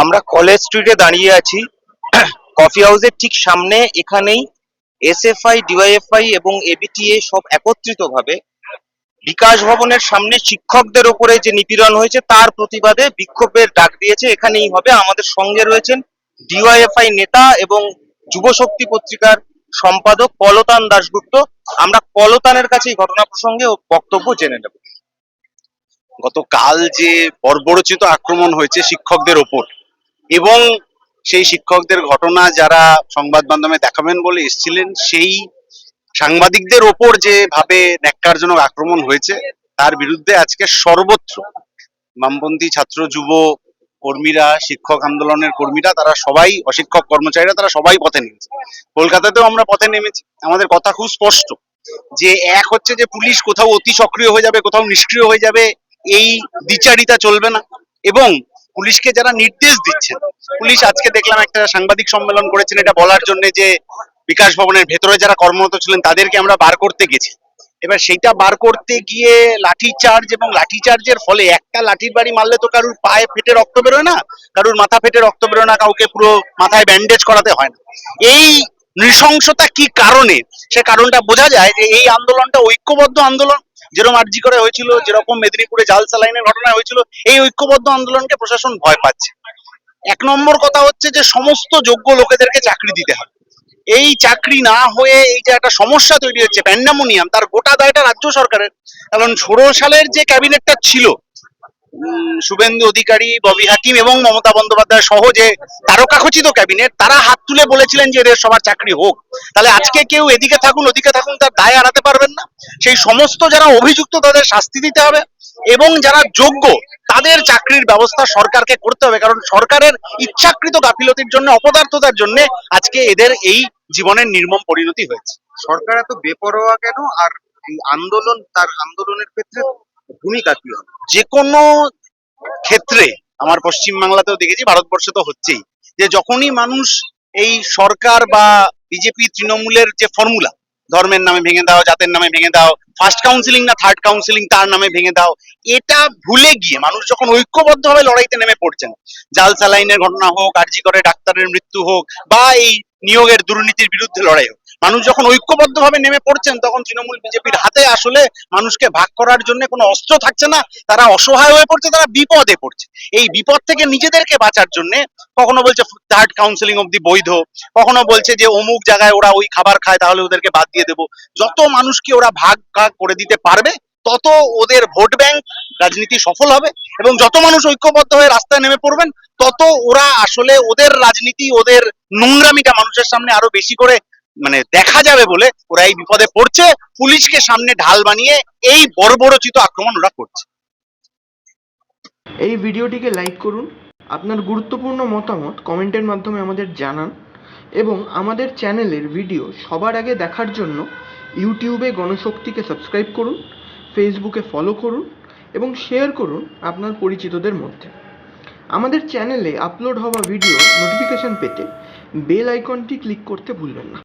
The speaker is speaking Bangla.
আমরা কলেজ স্ট্রিটে দাঁড়িয়ে আছি। কফি হাউসের ঠিক সামনে এখানেই এসএফআই ডিওয়াইএফআই এবং এবিটিএ সব একত্রিত ভাবে বিকাশ ভবনের সামনে শিক্ষকদের ওপরে যে নিপীড়ন হয়েছে, তার প্রতিবাদে বিক্ষোভের ডাক দিয়েছে। এখানেই হবে। আমাদের সঙ্গে রয়েছেন ডিওয়াইএফআই নেতা এবং যুব শক্তি পত্রিকার সম্পাদক পলতান দাশগুপ্ত। আমরা পলতানের কাছে এই ঘটনা প্রসঙ্গে বক্তব্য জেনে নেব। গতকাল যে বর্বরচিত আক্রমণ হয়েছে শিক্ষকদের ওপর, এবং সেই শিক্ষকদের ঘটনা যারা সংবাদ মাধ্যমে দেখাবেন বলে এসেছিলেন, সেই সাংবাদিকদের ওপর যেভাবে ন্যাক্কারজনক আক্রমণ হয়েছে, তার বিরুদ্ধে আজকে সর্বত্র বামপন্থী ছাত্র, যুব কর্মীরা, শিক্ষক আন্দোলনের কর্মীরা, তারা সবাই, অশিক্ষক কর্মচারীরা, তারা সবাই পথে নেমেছে। কলকাতাতেও আমরা পথে নেমেছি। আমাদের কথা খুব স্পষ্ট যে এক হচ্ছে যে পুলিশ কোথাও অতি সক্রিয় হয়ে যাবে, কোথাও নিষ্ক্রিয় হয়ে যাবে এই দ্বিচারিতা চলবে না। এবং পুলিশকে যারা নির্দেশ দিচ্ছেন, পুলিশ আজকে দেখলাম একটা সাংবাদিক সম্মেলন করেছেন, এটা বলার জন্য যে বিকাশ ভবনের ভেতরে যারা কর্মরত ছিলেন, তাদেরকে আমরা বার করতে গেছি। এবার সেইটা বার করতে গিয়ে লাঠি চার্জ এবং লাঠি চার্জের ফলে একটা লাঠির বাড়ি মারলে তো কারুর পায়ে ফেটে রক্ত বেরোয় না? কারুর মাথা ফেটে রক্ত বেরোয় না, কাউকে পুরো মাথায় ব্যান্ডেজ করাতে হয় না। এই নৃশংসতা কি কারণে? সে কারণটা বোঝা যায় যে এই আন্দোলনটা ঐক্যবদ্ধ আন্দোলন যেরকম আর্জি করে হয়েছিল, যেরকম মেদিনীপুরে জাল সালাইনের ঘটনা হয়েছিল, এই ঐক্যবদ্ধ আন্দোলনকে প্রশাসন ভয় পাচ্ছে। এক নম্বর কথা হচ্ছে যে সমস্ত যোগ্য লোকেদেরকে চাকরি দিতে হবে। এই চাকরি না হয়ে এই যে একটা সমস্যা তৈরি হচ্ছে প্যান্ডামোনিয়াম তার গোটা দায়টা রাজ্য সরকারের। কারণ ষোলো সালের যে ক্যাবিনেটটা ছিল শুভেন্দু অধিকারী, ববি হাকিম এবং মমতা বন্দ্যোপাধ্যায় সহ যে তারকাখচিত ক্যাবিনেট, তারা হাত তুলে বলেছিলেন যে এদের সবার চাকরি হোক। তাহলে আজকে কেউ এদিকে থাকুন, ওদিকে থাকুন, তার দায় এড়াতে পারবেন না। সেই সমস্ত যারা অভিযুক্ত, তাদের শাস্তি দিতে হবে এবং যারা যোগ্য, তাদের চাকরির ব্যবস্থা সরকারকে করতে হবে। কারণ সরকারের ইচ্ছাকৃত গাফিলতির জন্য, অপদার্থতার জন্য আজকে এদের এই জীবনের নির্মম পরিণতি হয়েছে। সরকার এত বেপরোয়া কেন? আর আন্দোলন, তার আন্দোলনের ক্ষেত্রে ভূমিকা কি হবে? যে কোনো ক্ষেত্রে, আমার পশ্চিম বাংলাতেও দেখেছি, ভারতবর্ষে তো হচ্ছেই, যে যখনই মানুষ এই সরকার বা বিজেপি তৃণমূলের যে ফর্মুলা ধর্মের নামে ভেঙে দাও, জাতের নামে ভেঙে দাও ফার্স্ট কাউন্সিলিং না থার্ড কাউন্সিলিং তার নামে ভেঙে দাও, এটা ভুলে গিয়ে মানুষ যখন ঐক্যবদ্ধভাবে লড়াইতে নেমে পড়ছেন জাল স্যালাইনের ঘটনা হোক, আরজি করে ডাক্তারের মৃত্যু হোক, বা এই নিয়োগের দুর্নীতির বিরুদ্ধে লড়াই হোক মানুষ যখন ঐক্যবদ্ধভাবে নেমে পড়ছেন, তখন তৃণমূল বিজেপির হাতে আসলে মানুষকে ভাগ করার জন্য কোনো অস্ত্র থাকছে না, তারা অসহায় হয়ে পড়ছে, তারা বিপদে পড়ছে। এই বিপদ থেকে নিজেদেরকে বাঁচার জন্য কখনো বলছে থার্ড কাউন্সিলিং অব্দি বৈধ, কখনো বলছে যে অমুক জায়গায় ওরা ওই খাবার খায়, তাহলে ওদেরকে বাদ দিয়ে দেবো। যত মানুষকে ওরা ভাগ ভাগ করে দিতে পারবে, তত ওদের ভোট ব্যাংক রাজনীতি সফল হবে এবং যত মানুষ ঐক্যবদ্ধ হয়ে রাস্তায় নেমে পড়বেন, তত ওরা আসলে ওদের রাজনীতি, ওদের নোংরামিটা মানুষের সামনে আরও বেশি করে মানে দেখা যাবে বলে ওরা এই বিপদে পড়ছে। পুলিশকে সামনে ঢাল বানিয়ে এই বর্বরচিত আক্রমণ ওরা করছে। এই ভিডিওটিকে লাইক করুন, আপনার গুরুত্বপূর্ণ মতামত কমেন্টের মাধ্যমে আমাদের জানান এবং আমাদের চ্যানেলের ভিডিও সবার আগে দেখার জন্য ইউটিউবে গণশক্তিকে সাবস্ক্রাইব করুন, ফেসবুকে ফলো করুন এবং শেয়ার করুন আপনার পরিচিতদের মধ্যে। আমাদের চ্যানেলে আপলোড হওয়া ভিডিও নোটিফিকেশন পেতে বেল আইকনটি ক্লিক করতে ভুলবেন না।